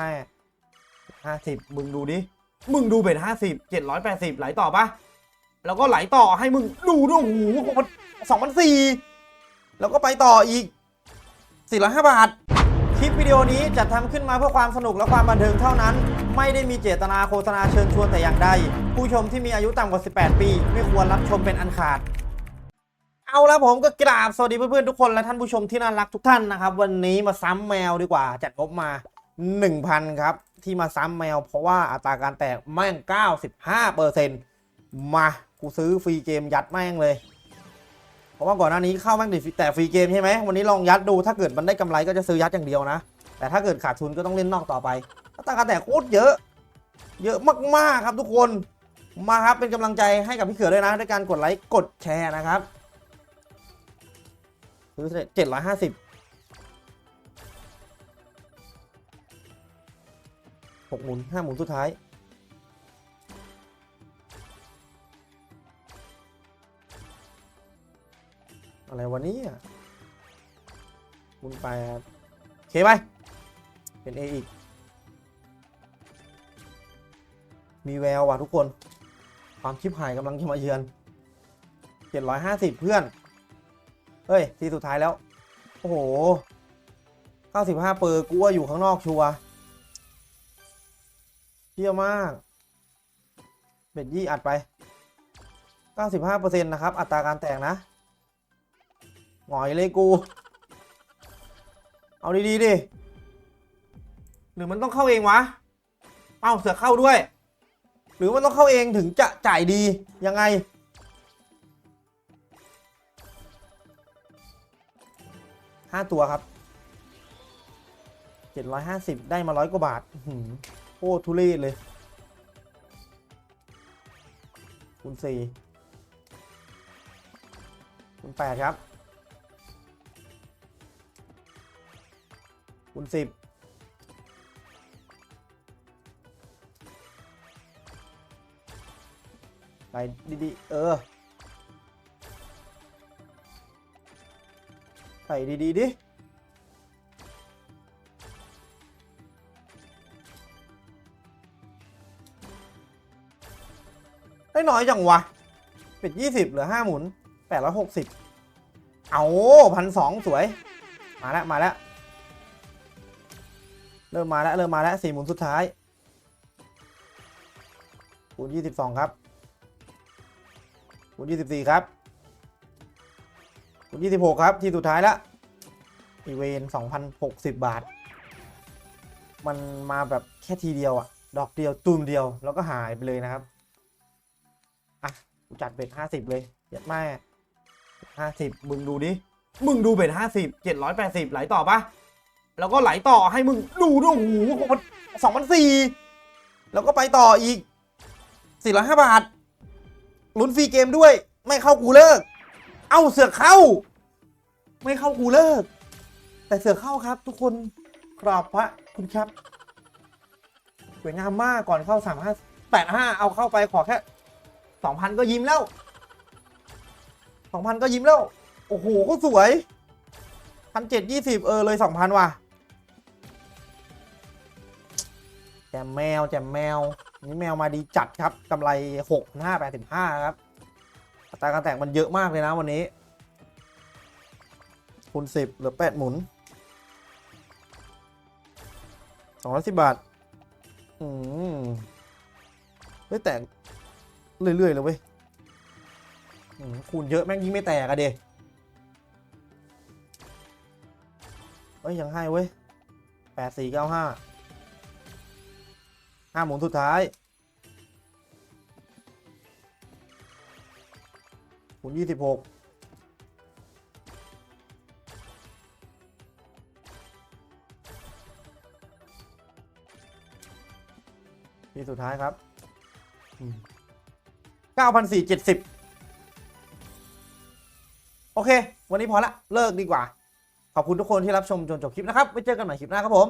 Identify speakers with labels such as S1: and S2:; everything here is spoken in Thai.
S1: แม่ห้าสิบมึงดูดิ มึงดูเบ็ดห้าสิบเจ็ดร้อยแปดสิบไหลต่อปะแล้วก็ไหลต่อให้มึงดูด้วยโอ้โหมันสองพันสี่แล้วก็ไปต่ออีกสี่ร้อยห้าบาท คลิปวิดีโอนี้จัดทำขึ้นมาเพื่อความสนุกและความบันเทิงเท่านั้น ไม่ได้มีเจตนาโฆษณาเชิญชวนแต่อย่างใด ผู้ชมที่มีอายุต่ำกว่า 18 ปี ไม่ควรรับชมเป็นอันขาดเอาละผมก็กราบสวัสดีเพื่อนๆทุกคนและท่านผู้ชมที่น่ารักทุกท่านนะครับ วันนี้มาซ้ำแมวดีกว่าจัดงบมา 1,000 ครับ ที่มาซ้ำแมว เพราะว่าอัตราการแตกแม่ง 95เปอร์เซ็นต์มากูซื้อฟรีเกมยัดแม่งเลย เพราะว่าก่อนหน้านี้เข้าแม่งแต่ฟรีเกมใช่ไหมวันนี้ลองยัดดูถ้าเกิดมันได้กำไรก็จะซื้อยัดอย่างเดียวนะ แต่ถ้าเกิดขาดทุนก็ต้องเล่นนอกต่อไปอัตราการแตกโคตรเยอะ เยอะมากๆครับทุกคนมาครับเป็นกำลังใจให้กับพี่เขือด้วยนะด้วยการกดไลค์กดแชร์นะครับซื้อเจ็ดร้อยห้าสิบ หกหมุนห้าหมุนสุดท้าย อะไรวันนี้หมุนไปเคไป เป็น A อีก มีแววว่ะทุกคน ความชิบหายกำลังจะมาเยือน 750 เพื่อน เฮ้ย ทีสุดท้ายแล้ว โอ้โห 95 เปอร์กูว่าอยู่ข้างนอกชัวร์ เยี่ยมาก เบ็ดยี่อัดไป 95%นะครับ อัตราการแตกนะ หงอยเลยกู เอาดีๆดิ หรือมันต้องเข้าเองวะ เอ้าเสือเข้าด้วย หรือมันต้องเข้าเองถึงจะจ่ายดี ยังไง ห้าตัวครับเจ็ดร้อยห้าสิบได้มาร้อยกว่าบาท อื้อหือโคตรทุเรศเลยคูณสี่คูณแปดครับคูณสิบไปดีๆเออไปดีๆดิ ได้น้อยจังวะเป็ดยี่สิบเหลือห้าหมุนแปดร้อยหกสิบเอาพันสองสวย มาแล้ว มาแล้ว เริ่มมาแล้ว เริ่มมาแล้วสี่หมุนสุดท้ายคูณยี่สิบสองครับคูณ24 ครับคูณ26 ครับ ที่สุดท้ายแล้วอีเวน2,060 บาท มันมาแบบแค่ทีเดียวอะดอกเดียวตูมเดียวแล้วก็หายไปเลยนะครับ กูจัดเบ็ด50เลยเยัดแม่50มึงดูดิมึงดูเบ็ด50 780ไหลต่อปะแล้วก็ไหลต่อให้มึงดูด้วยโอ้โหมัน2,004แล้วก็ไปต่ออีก405บาทลุ้นฟรีเกมด้วย ไม่เข้ากูเลิก เอ้าเสือกเข้า ไม่เข้ากูเลิก แต่เสือกเข้าครับ ทุกคนขอบพระคุณครับสวยงามมากก่อนเข้าสามห้าแปดห้าเอาเข้าไปขอแค่ สองพันก็ยิ้มแล้วสองพันก็ยิ้มแล้ว โอ้โหก็สวยพันเจ็ดยี่สิบเออเลยสองพันว่ะแจมแมวแจมแมว นี่แมวมาดีจัดครับกำไรหกห้าแปดสิบห้าครับอัตราการแตกมันเยอะมากเลยนะวันนี้คูณสิบเหลือแปดหมุนสองร้อยสิบบาท อืมเฮ้ยแตก เรื่อยๆเลยเว้ยคูณเยอะแม่งยิ่งไม่แตกอะเดเฮ้ยยังให้เว้ยแปดสี่เก้าห้าห้าหมุนสุดท้ายคูณยี่สิบหกที่สุดท้ายครับ 9,470 โอเค วันนี้พอละ เลิกดีกว่า ขอบคุณทุกคนที่รับชมจนจบคลิปนะครับ ไว้เจอกันใหม่คลิปหน้าครับผม